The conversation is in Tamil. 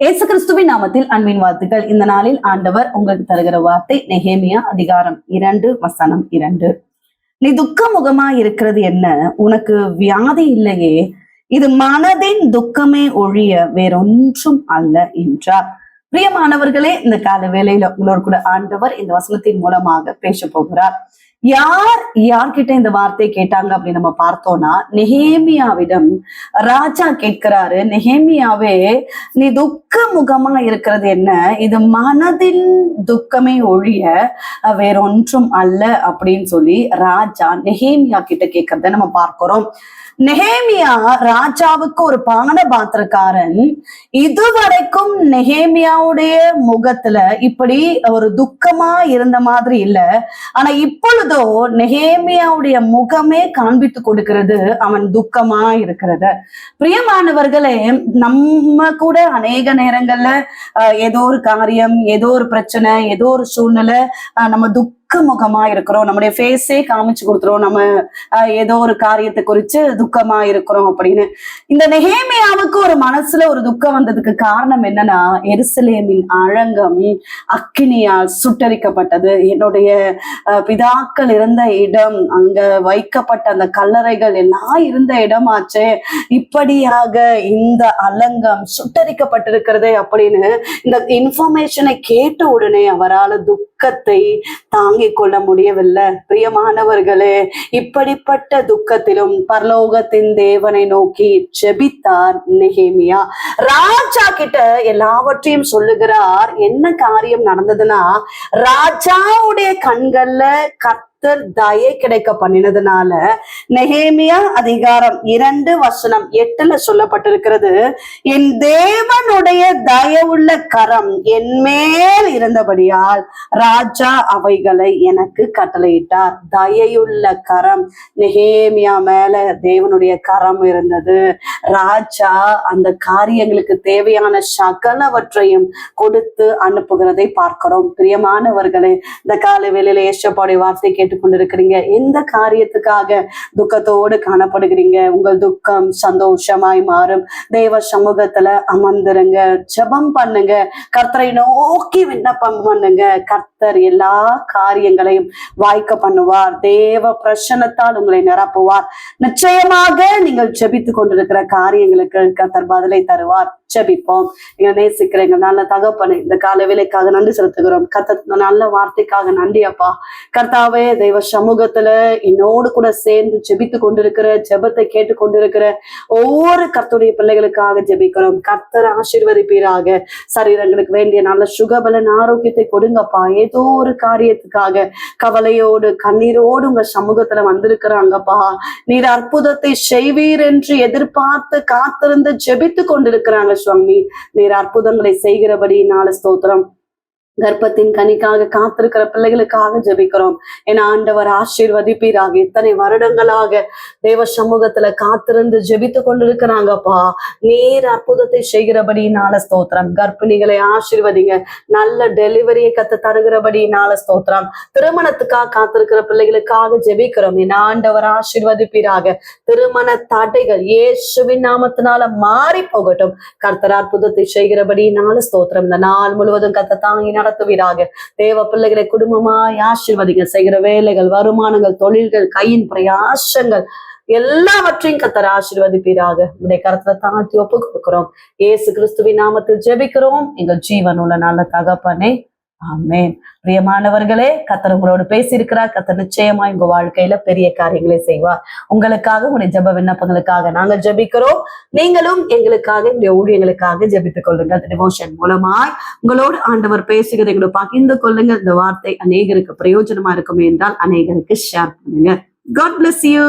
இயேசு கிறிஸ்துவின் நாமத்தில் அன்பின் வாழ்த்துக்கள். இந்த நாளில் ஆண்டவர் உங்களுக்கு தருகிற வார்த்தை நெஹேமியா அதிகாரம் இரண்டு வசனம் இரண்டு. நீ துக்க முகமா இருக்கிறது என்ன? உனக்கு வியாதி இல்லையே. இது மனதின் துக்கமே ஒழிய வேறொன்றும் அல்ல என்றார். பிரியமானவர்களே இந்த கால வேலையில உங்களோடு கூட ஆண்டவர் இந்த வசனத்தின் மூலமாக பேச போகிறார். யார் யார்கிட்ட இந்த வார்த்தை கேட்டாங்க அப்படின்னு நம்ம பார்த்தோம்னா நெஹேமியாவிடம் ராஜா கேட்கிறாரு நெஹேமியாவே நீ துக்க முகமா இருக்கிறது என்ன? இது மனதின் துக்கமே ஒழிய வேற வேறொன்றும் அல்ல அப்படின்னு சொல்லி ராஜா நெஹேமியா கிட்ட கேட்கறத நம்ம பார்க்கிறோம். நெஹேமியா ராஜாவுக்கு ஒரு பான பாத்திரக்காரன் இதுவரைக்கும் நெஹேமியாவுடைய முகத்துல இப்படி ஒரு துக்கமா இருந்த மாதிரி இல்ல. ஆனா இப்பொழுது நெஹேமியாவுடைய முகமே காண்பித்து கொடுக்கிறது அவன் துக்கமா இருக்கிறது. பிரியமானவர்களே நம்ம கூட அநேக நேரங்கள்ல ஏதோ ஒரு காரியம் ஏதோ ஒரு பிரச்சனை ஏதோ ஒரு சூழ்நிலை நம்ம துக்க துக்கமுகமா இருக்கிறோம் நம்முடைய ஃபேஸே காமிச்சு கொடுத்துரும். நம்ம அஹ், ஏதோ ஒரு காரியத்தை குறிச்சு துக்கமா இருக்கிறோம் அப்படின்னு. இந்த நெஹேமியாவுக்கு ஒரு மனசுல ஒரு துக்கம் வந்ததுக்கு காரணம் என்னன்னா எருசலேமின் அழங்கம் அக்கினியால் சுட்டரிக்கப்பட்டது. என்னுடைய பிதாக்கள் இருந்த இடம் அங்க வைக்கப்பட்ட அந்த கல்லறைகள் எல்லாம் இருந்த இடமாச்சே. இப்படியாக இந்த அலங்கம் சுட்டரிக்கப்பட்டிருக்கிறதே அப்படின்னு இந்த இன்ஃபர்மேஷனை கேட்ட உடனே அவரால் துக்கத்தை தாங்க தாங்கிக் கொள்ள முடியவில்லை. பிரியமானவர்களே இப்படிப்பட்ட துக்கத்திலும் பரலோகத்தின் தேவனை நோக்கி ஜெபித்தார் நெகேமியா. ராஜா கிட்ட எல்லாவற்றையும் சொல்லுகிறார். என்ன காரியம் நடந்ததுன்னா ராஜாவுடைய கண்கள்ல கர்த்தர் தயை கிடைக்க பண்ணினதுனால நெகேமியா அதிகாரம் இரண்டு வசனம் எட்டுல சொல்லப்பட்டிருக்கிறது என் தேவனுடைய தயவுள்ள கரம் என் மேல் இருந்தபடியால் ராஜா அவைகளை எனக்கு கட்டளையிட்டார். தயையுள்ள கரம் நெகேமியா மேல தேவனுடைய கரம் இருந்தது. ராஜா அந்த காரியங்களுக்கு தேவையான சகலவற்றையும் கொடுத்து அனுப்புகிறதை பார்க்கிறோம். பிரியமானவர்களே இந்த கால வேலையில ஏசப்பாடி வார்த்தை கேட்டுக்கொண்டிருக்கிறீங்க. எந்த காரியத்துக்காக துக்கத்தோடு காணப்படுகிறீங்க? உங்கள் துக்கம் சந்தோஷமாய் மாறும். தேவ சமூகத்துல அமர்ந்துருங்க. ஜெபம் பண்ணுங்க. கர்த்தரை நோக்கி விண்ணப்பம் பண்ணுங்க. கர்த்தர் எல்லா காரியங்களையும் வாய்க்க பண்ணுவார். தேவ பிரசனத்தால் உங்களை நிரப்புவார். நிச்சயமாக நீங்கள் ஜெபித்து கொண்டிருக்கிற காரியங்களுக்கு கர்த்தர் பதிலை தருவார். ஜெபிப்போம். எங்க நேசிக்கிற எங்க நல்ல தகப்பனை இந்த கால வேலைக்காக நன்றி செலுத்துகிறோம். கத்த நல்ல வார்த்தைக்காக நன்றி அப்பா. கர்த்தாவே தெய்வ சமூகத்துல என்னோடு கூட சேர்ந்து ஜெபித்து கொண்டிருக்கிற ஜெபத்தை கேட்டு கொண்டிருக்கிற ஒவ்வொரு கர்த்தருடைய பிள்ளைகளுக்காக ஜெபிக்கிறோம். கர்த்தர் ஆசீர்வதிப்பீராக. சரீரங்களுக்கு வேண்டிய நல்ல சுகபலன் ஆரோக்கியத்தை கொடுங்கப்பா. ஏதோ ஒரு காரியத்துக்காக கவலையோடு கண்ணீரோடு உங்க சமூகத்துல வந்திருக்கிறாங்கப்பா. நீர் அற்புதத்தை செய்வீர் என்று எதிர்பார்த்து காத்திருந்து ஜெபித்து கொண்டிருக்கிறாங்க சுவாமி. நீர் அற்புதங்களை செய்கிறபடி நாள ஸ்தோத்திரம். கர்ப்பத்தின் கனிக்காக காத்திருக்கிற பிள்ளைகளுக்காக ஜெபிக்கிறோம். ஏன்னா ஆண்டவர் ஆசீர்வதிப்பீராக. இத்தனை வருடங்களாக தேவ சமூகத்துல காத்திருந்து ஜெபித்து கொண்டிருக்கிறாங்கப்பா நேர் அற்புதத்தை செய்கிறபடி நாள ஸ்தோத்திரம். கர்ப்பிணிகளை ஆசீர்வதிங்க. நல்ல டெலிவரியை கத்து தருகிறபடி நாள ஸ்தோத்திரம். திருமணத்துக்காக காத்திருக்கிற பிள்ளைகளுக்காக ஜெபிக்கிறோம். ஏன்னா ஆண்டவர் ஆசீர்வதிப்பீராக. திருமண தடைகள் இயேசுவின் நாமத்தினால மாறி போகட்டும். கர்த்தர் அற்புதத்தை செய்கிறபடி நாள ஸ்தோத்திரம். இந்த நாள் முழுவதும் கத்த தாங்கி நடத்துவீராக தேவ பிள்ளைகளை குடும்பமாய் ஆசீர்வதிங்க செய்கிற வேலைகள் வருமானங்கள் தொழில்கள் கையின் பிரயாசங்கள் எல்லாவற்றையும் கத்தர் ஆசீர்வதிப்பீராக. உடைய கருத்துல தாழ்த்தி ஒப்பு கொடுக்கிறோம். ஏசு கிறிஸ்துவின் நாமத்தில் ஜெபிக்கிறோம். எங்கள் ஜீவன் உள்ள நல்ல தகப்பனே ஆமேன். பிரியமானவர்களே கத்தர் உங்களோடு பேசியிருக்கிறார். கத்தர் நிச்சயமா உங்க வாழ்க்கையில பெரிய காரியங்களை செய்வார். உங்களுக்காக உங்களுடைய ஜெப விண்ணப்பங்களுக்காக நாங்கள் ஜெபிக்கிறோம். நீங்களும் எங்களுக்காக எங்களுடைய ஊழியங்களுக்காக ஜெபித்துக் கொள்ளுங்கள். டிவோஷன் மூலமாய் உங்களோடு ஆண்டவர் பேசுகிறதை எங்களை பகிர்ந்து கொள்ளுங்க இந்த வார்த்தை அநேகருக்கு பிரயோஜனமா இருக்கும் என்றால் அநேகருக்கு ஷேர் பண்ணுங்க காட் பிளஸ் யூ